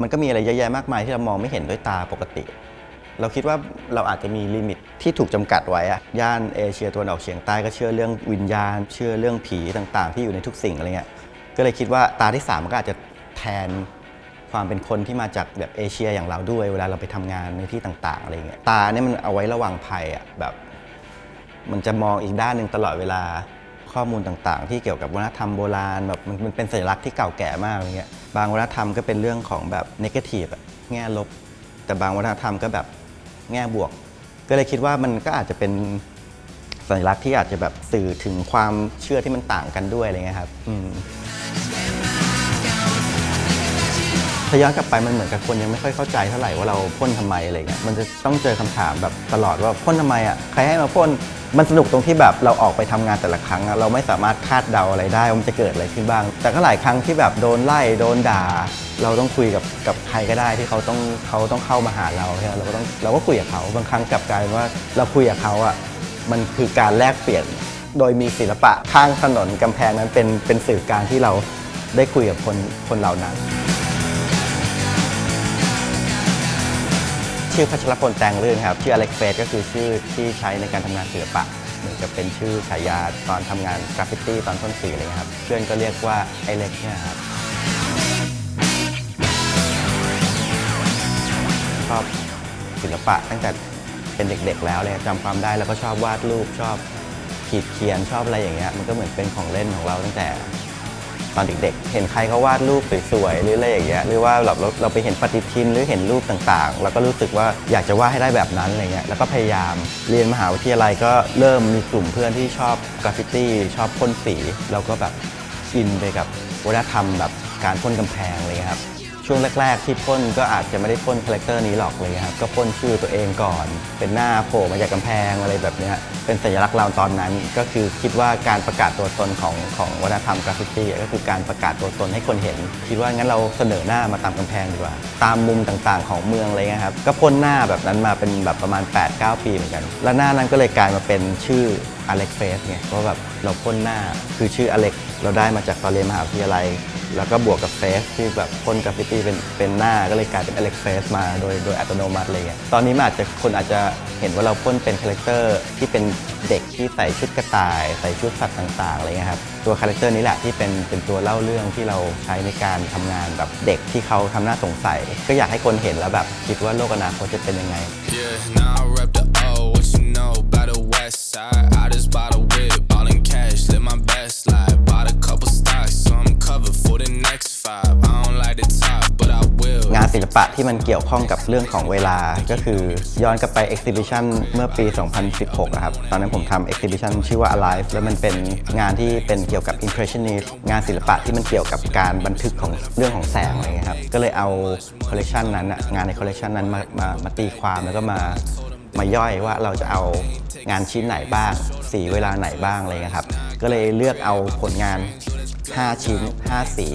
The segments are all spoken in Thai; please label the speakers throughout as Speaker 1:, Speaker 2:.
Speaker 1: มันก็มีอะไรเยอะแยะมากมายที่เรามองไม่เห็นด้วยตาปกติ เราคิดว่าเราอาจจะมีลิมิตที่ถูกจำกัดไว้อะย่านเอเชียตะวันออกเฉียงใต้ก็เชื่อเรื่องวิญญาณ เชื่อเรื่องผีต่างๆ ที่อยู่ในทุกสิ่งอะไรเงี้ยก็เลยคิดว่าตาที่สามมันก็อาจจะแทนความเป็นคนที่มาจากแบบเอเชียอย่างเราด้วย เวลาเราไปทำงานในที่ต่างๆอะไรเงี้ยตาเนี่ยมันเอาไว้ระวังภัยอะแบบ มันจะมองอีกด้านหนึ่งตลอดเวลาข้อมูลต่างๆ ที่เกี่ยวกับวัฒนธรรมโบราณแบบมันเป็นสัญลักษณ์ที่เก่าแก่มากอะไรเงี้ย บางวัฒนธรรมก็เป็นเรื่องของแบบนกาทีฟแง่ลบ แต่บางวัฒนธรรมก็แบบแง่บวก ก็เลยคิดว่ามันก็อาจจะเป็นสัญลักษณ์ที่อาจจะแบบสื่อถึงความเชื่อที่มันต่างกันด้วยอะไรเงี้ยครับ อืม ถ้าย้อนกลับไปมันเหมือนกับคนยังไม่ค่อยเข้าใจเท่าไหร่ว่าเราพ่นทำไมอะไรเงี้ยมันจะต้องเจอคำถามแบบตลอดว่าพ่นทำไมอะใครให้มาพ่นมันสนุกตรงที่แบบเราออกไปทำงานแต่ละครั้ง เราไม่สามารถคาดเดาอะไรได้ว่ามันจะเกิดอะไรขึ้นบ้าง แต่ก็หลายครั้งที่แบบโดนไล่โดนด่า เราต้องคุยกับกับใครก็ได้ที่เขาต้องเขาต้องเข้ามาหาเราใช่ไหมเราก็ต้องเราก็คุยกับเขาบางครั้งกลับกลายว่าเราคุยกับเขาอะมันคือการแลกเปลี่ยนโดยมีศิลปะข้างถนนกำแพงนั้นเป็นเป็นสื่อกลารที่เราได้คุยกับคนคนเหล่านั้น ชื่อพัชรพลแตงลื่นครับ ชื่ออเล็กเฟสก็คือชื่อที่ใช้ในการทำงานศิลปะ เหมือนกับเป็นชื่อฉายาตอนทำงานกราฟฟิตี้ตอนพ่นสีอะไรเงี้ยครับ เพื่อนก็เรียกว่าไอเล็กเนี่ยครับ ชอบศิลปะตั้งแต่เป็นเด็กๆ แล้วเลยจำความได้แล้วก็ชอบวาดรูปชอบขีดเขียนชอบอะไรอย่างเงี้ยมันก็เหมือนเป็นของเล่นของเราตั้งแต่ ตอนเด็กๆ เห็นใครเขาวาดรูปสวยๆ หรืออะไรอย่างเงี้ย หรือว่าเราเราเราไปเห็นปฏิทินหรือเห็นรูปต่างๆ แล้วก็รู้สึกว่าอยากจะวาดให้ได้แบบนั้นอะไรเงี้ย แล้วก็พยายามเรียนมหาวิทยาลัยก็เริ่มมีกลุ่มเพื่อนที่ชอบกราฟฟิตี้ชอบพ่นสีเราก็แบบอินไปกับวัฒนธรรมแบบการพ่นกำแพงอะไรเงี้ยครับ ช่วงแรก ๆ ที่พ่นก็อาจจะไม่ได้พ่นคาแรคเตอร์นี้หรอกเลยครับก็พ่นชื่อตัวเองก่อน เป็นหน้าโผล่มาจากกำแพงอะไรแบบเนี้ยเป็นสัญลักษณ์เราตอนนั้น ก็คือคิดว่าการประกาศตัวตนของของวัฒนธรรมกราฟฟิตี้ก็คือการประกาศตัวตนให้คนเห็น คิดว่างั้นเราเสนอหน้ามาตามกำแพงดีกว่า ตามมุมต่างๆ ของเมืองอะไรเงี้ยครับก็พ่นหน้าแบบนั้นมาเป็นแบบประมาณ 8-9 ปีเหมือนกัน แล้วหน้านั้นก็เลยกลายมาเป็นชื่ออเล็กเฟสไงเพราะแบบเราพ่นหน้าคือชื่ออเล็กเราได้มาจากตอนเรียนมหาวิทยาลัย แล้วก็บวกกับเฟสที่แบบพ่นกราฟฟิตี้เป็นเป็นหน้าก็เลยกลายเป็นอเล็กเฟสมาโดยโดยอัตโนมัติเลยอะตอนนี้มันอาจจะคนอาจจะเห็นว่าเราพ่นเป็นคาแรคเตอร์ที่เป็นเด็กที่ใส่ชุดกระต่าย ใส่ชุดสัตว์ต่างๆอะไรเงี้ยครับตัวคาแรคเตอร์นี้แหละที่เป็นเป็นตัวเล่าเรื่องที่เราใช้ในการทำงานแบบเด็กที่เขาทำหน้าสงสัย ก็อยากให้คนเห็นแล้วแบบคิดว่าโลกอนาคตจะเป็นยังไง
Speaker 2: Yeah, now
Speaker 1: ปะที่มันเกี่ยวข้องกับเรื่องของเวลา ก็คือย้อนกลับไป exhibition เมื่อปี 2016อะครับ ตอนนั้นผมทำ exhibition ชื่อว่า Alive แล้วมันเป็นงานที่เป็นเกี่ยวกับ impressionist งานศิลปะที่มันเกี่ยวกับการบันทึกของเรื่องของแสงอะไรเงี้ยครับ ก็เลยเอา collection นั้นงานใน collection นั้นมามามาตีความแล้วก็มามาย่อยว่าเราจะเอางานชิ้นไหนบ้าง สีเวลาไหนบ้างอะไรเงี้ยครับ ก็เลยเลือกเอาผลงาน 5 ชิ้น 5 สี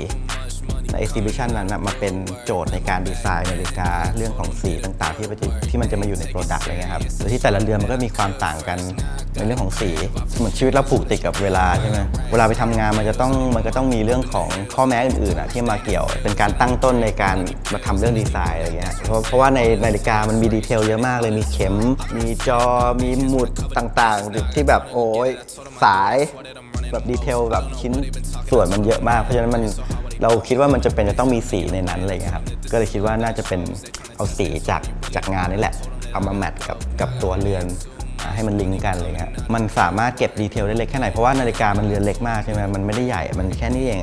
Speaker 1: ใน exhibition นั้นนะมาเป็นโจทย์ในการดีไซน์นาฬิกาเรื่องของสีต่างๆ ที่มันจะที่มันจะมาอยู่ในโปรดักต์อะไรเงี้ยครับโดยที่แต่ละเรือนมันก็มีความต่างกันในเรื่องของสีเหมือนชีวิตเราผูกติดกับเวลาใช่ไหมเวลาไปทำงานมันจะต้องมันก็ต้องมีเรื่องของข้อแม้อื่นๆอะที่มาเกี่ยว เป็นการตั้งต้นในการมาทำเรื่องดีไซน์อะไรเงี้ยเพราะเพราะว่าในนาฬิกามันมีดีเทลเยอะมากเลยมีเข็ม มีจอมีหมุดต่างๆ ที่แบบโอ้ยสายแบบดีเทลแบบชิ้นส่วนมันเยอะมากเพราะฉะนั้นมัน เราคิดว่ามันจะเป็นจะต้องมีสีในนั้นอะไรเงี้ยครับก็เลยคิดว่าน่าจะเป็นเอาสีจากจากงานนี่แหละ เอามาแมทกับกับตัวเรือนให้มันลิงก์กันอะไรเงี้ยมันสามารถเก็บดีเทลได้เล็กแค่ไหน เพราะว่านาฬิกามันเรือนเล็กมากใช่ไหมมันไม่ได้ใหญ่ มันแค่นี้เอง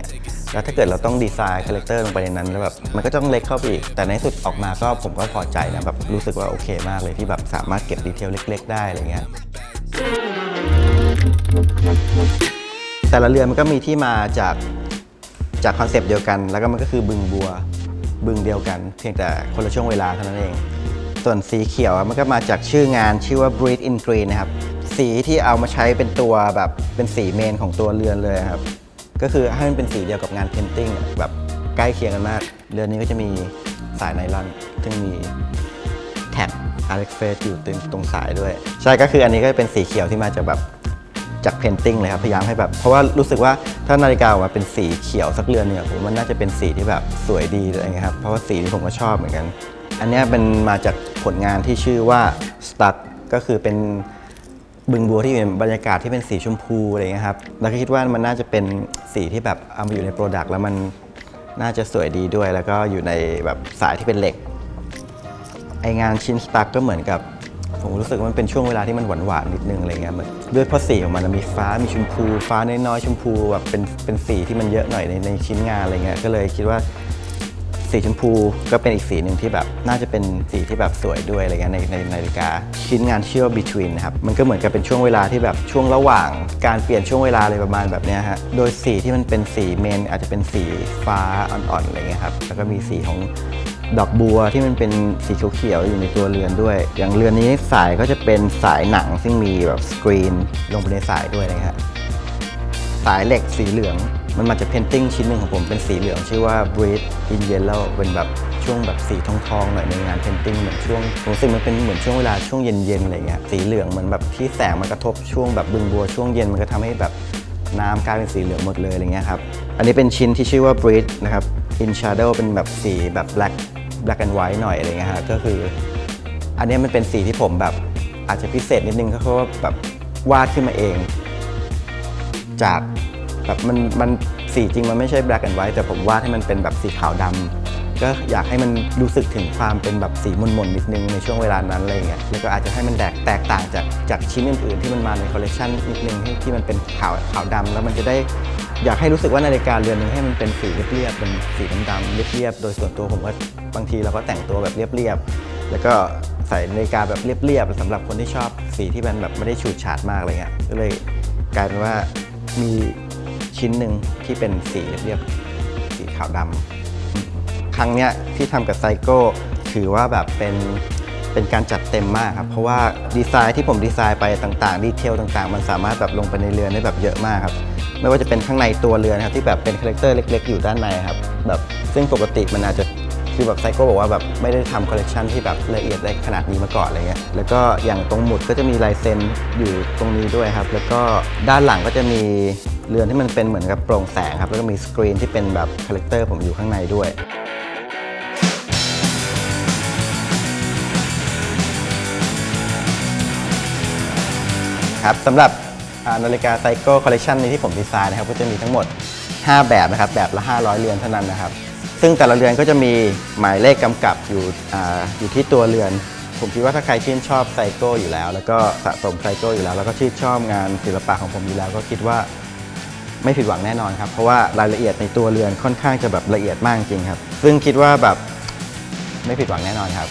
Speaker 1: แล้วถ้าเกิดเราต้องดีไซน์คาแรคเตอร์ลงไปในนั้นแล้วแบบมันก็ต้องเล็กเข้าไปอีก แต่ในสุดออกมาก็ผมก็พอใจนะแบบรู้สึกว่าโอเคมากเลยที่แบบสามารถเก็บดีเทลเล็ก ๆ ได้อะไรเงี้ย แต่ละเรือนมันก็มีที่มาจาก จากคอนเซปต์เดียวกัน แล้วก็มันก็คือบึงบัวบึงเดียวกัน เพียงแต่คนละช่วงเวลาเท่านั้นเอง ส่วนสีเขียวอะมันก็มาจากชื่องานชื่อว่า Breathe in Green นะครับ สีที่เอามาใช้เป็นตัวแบบเป็นสีเมนของตัวเรือนเลยครับ ก็คือให้มันเป็นสีเดียวกับงานเพนติ้งแบบใกล้เคียงกันมาก เรือนนี้ก็จะมีสายไนลอน ซึ่งมีแท็บ Alex Face อยู่ตรงสายด้วย ใช่ก็คืออันนี้ก็เป็นสีเขียวที่มาจากแบบ จากเพนติ้งเลยครับพยายามให้แบบ เพราะว่ารู้สึกว่าถ้านาฬิกาออกมาเป็นสีเขียวสักเรือนเนี่ยผมว่าน่าจะเป็นสีที่แบบสวยดีอะไรเงี้ยครับเพราะว่าสีนี้ผมก็ชอบเหมือนกัน อันนี้เป็นมาจากผลงานที่ชื่อว่า Stuck ก็คือเป็นบึงบัวที่เป็นบรรยากาศที่เป็นสีชมพูอะไรเงี้ยครับแล้วก็คิดว่ามันน่าจะเป็นสีที่แบบเอามาอยู่ในโปรดักต์แล้วมันน่าจะสวยดีด้วย แล้วก็อยู่ในแบบสายที่เป็นเหล็กไองานชิ้นสตั๊กก็เหมือนกับ ผมรู้สึกว่ามันเป็นช่วงเวลาที่มันหวานหวานๆนิดนึงอะไรเงี้ยเหมือนด้วยเพราะสีของมันมันมีฟ้ามีชมพู ฟ้าน้อยๆชมพูแบบเป็นเป็นสีที่มันเยอะหน่อยในในชิ้นงานอะไรเงี้ยก็เลยคิดว่าสีชมพูก็เป็นอีกสีหนึ่งที่แบบน่าจะเป็นสีที่แบบสวยด้วยอะไรเงี้ยในในนาฬิกาชิ้นงานเชื่อว่า between นะครับมันก็เหมือนกับเป็นช่วงเวลาที่แบบช่วงระหว่างการเปลี่ยนช่วงเวลาอะไรประมาณแบบเนี้ยฮะโดยสีที่มันเป็นสีเมนอาจจะเป็นสีฟ้าอ่อนๆอะไรเงี้ยครับแล้วก็มีสีของ ดอกบัวที่มันเป็นสีเขียวๆอยู่ในตัวเรือนด้วย อย่างเรือนนี้สายก็จะเป็นสายหนังซึ่งมีแบบสกรีนลงไปในสายด้วยนะฮะสายเหล็กสีเหลืองมันมาจากเพนติ้งชิ้นหนึ่งของผมเป็นสีเหลือง ชื่อว่า Breed in Yellow เป็นแบบช่วงแบบสีทองๆหน่อยในงานเพนติ้งเหมือนช่วงผมรู้สึกมันเป็นเหมือนช่วงเวลาช่วงเย็นๆอะไรเงี้ยสีเหลืองเหมือนแบบที่แสงมันกระทบช่วงแบบบึงบัวช่วงเย็นมันก็ทำให้แบบน้ำกลายเป็นสีเหลืองหมดเลยอะไรเงี้ยครับอันนี้เป็นชิ้นที่ชื่อว่า Breed นะครับ In Shadow เป็นแบบสีแบบ black black and white หน่อยอะไรเงี้ยฮะก็คือ อันนี้มันเป็นสีที่ผมแบบอาจจะพิเศษนิดนึงก็เพราะว่าแบบวาดขึ้นมาเอง จากแบบมันมันสีจริงมันไม่ใช่ black and white แต่ผมวาดให้มันเป็นแบบสีขาวดำก็อยากให้มันรู้สึกถึงความเป็นแบบสีมนๆนนิดนึงในช่วงเวลานั้นอะไรเงี้ยแล้วก็อาจจะให้มันแตกแตกต่างจากจากชิ้นอื่นๆ ที่มันมาในคอลเลกชันนิดนึงที่มันเป็นขาวขาวดำแล้วมันจะได้ อยากให้รู้สึกว่านาฬิกาเรือนนึงให้มันเป็นสีเรียบๆเป็นสีดำๆเรียบๆโดยส่วนตัวผมว่าบางทีเราก็แต่งตัวแบบเรียบๆแล้วก็ใส่นาฬิกาแบบเรียบๆสำหรับคนที่ชอบสีที่มันแบบไม่ได้ฉูดฉาดมากอะไรเงี้ยก็เลยกลายเป็นว่ามีชิ้นหนึ่งที่เป็นสีเรียบๆสีขาวดำครั้งเนี้ยที่ทำกับไซโก้ถือว่าแบบเป็นเป็นการจัดเต็มมากครับเพราะว่าดีไซน์ที่ผมดีไซน์ไปต่างๆดีเทลต่างๆ มันสามารถแบบลงไปในเรือนได้แบบเยอะมากครับ ไม่ว่าจะเป็นข้างในตัวเรือนครับที่แบบเป็นคาแรคเตอร์เล็ก ๆ อยู่ด้านในครับแบบซึ่งปกติมันอาจจะคือแบบไซโก้บอกว่าแบบไม่ได้ทำคอลเลกชันที่แบบละเอียดได้ขนาดนี้มาก่อนอะไรเงี้ย แล้วก็อย่างตรงหมุดก็จะมีลายเซ็นอยู่ตรงนี้ด้วยครับ แล้วก็ด้านหลังก็จะมีเรือนที่มันเป็นเหมือนกับโปร่งแสงครับ แล้วก็มีสกรีนที่เป็นแบบคาแรคเตอร์ผมอยู่ข้างในด้วยครับสำหรับ นาฬิกาไซโก้คอลเล t ชันนี้ที่ผมดีไซน์นะครับก็จะมีทั้งหมด 5 แบบนะครับแบบละ 500 เรือนเท่านั้นนะครับ ซึ่งแต่ละเรือนก็จะมีหมายเลขกำกับอยู่ออยู่ที่ตัวเรือน ผมคิดว่าถ้าใครชื่นชอบไซโก้อยู่แล้ว แล้วก็สะสมไซโก้อยู่แล้ว แล้วก็ชื่นชอบงานศิลปะของผมอยู่แล้ว ก็คิดว่าไม่ผิดหวังแน่นอนครับ เพราะว่ารายละเอียดในตัวเรือนค่อนข้างจะแบบละเอียดมากจริงครับ ซึ่งคิดว่าแบบไม่ผิดหวังแน่นอนครับ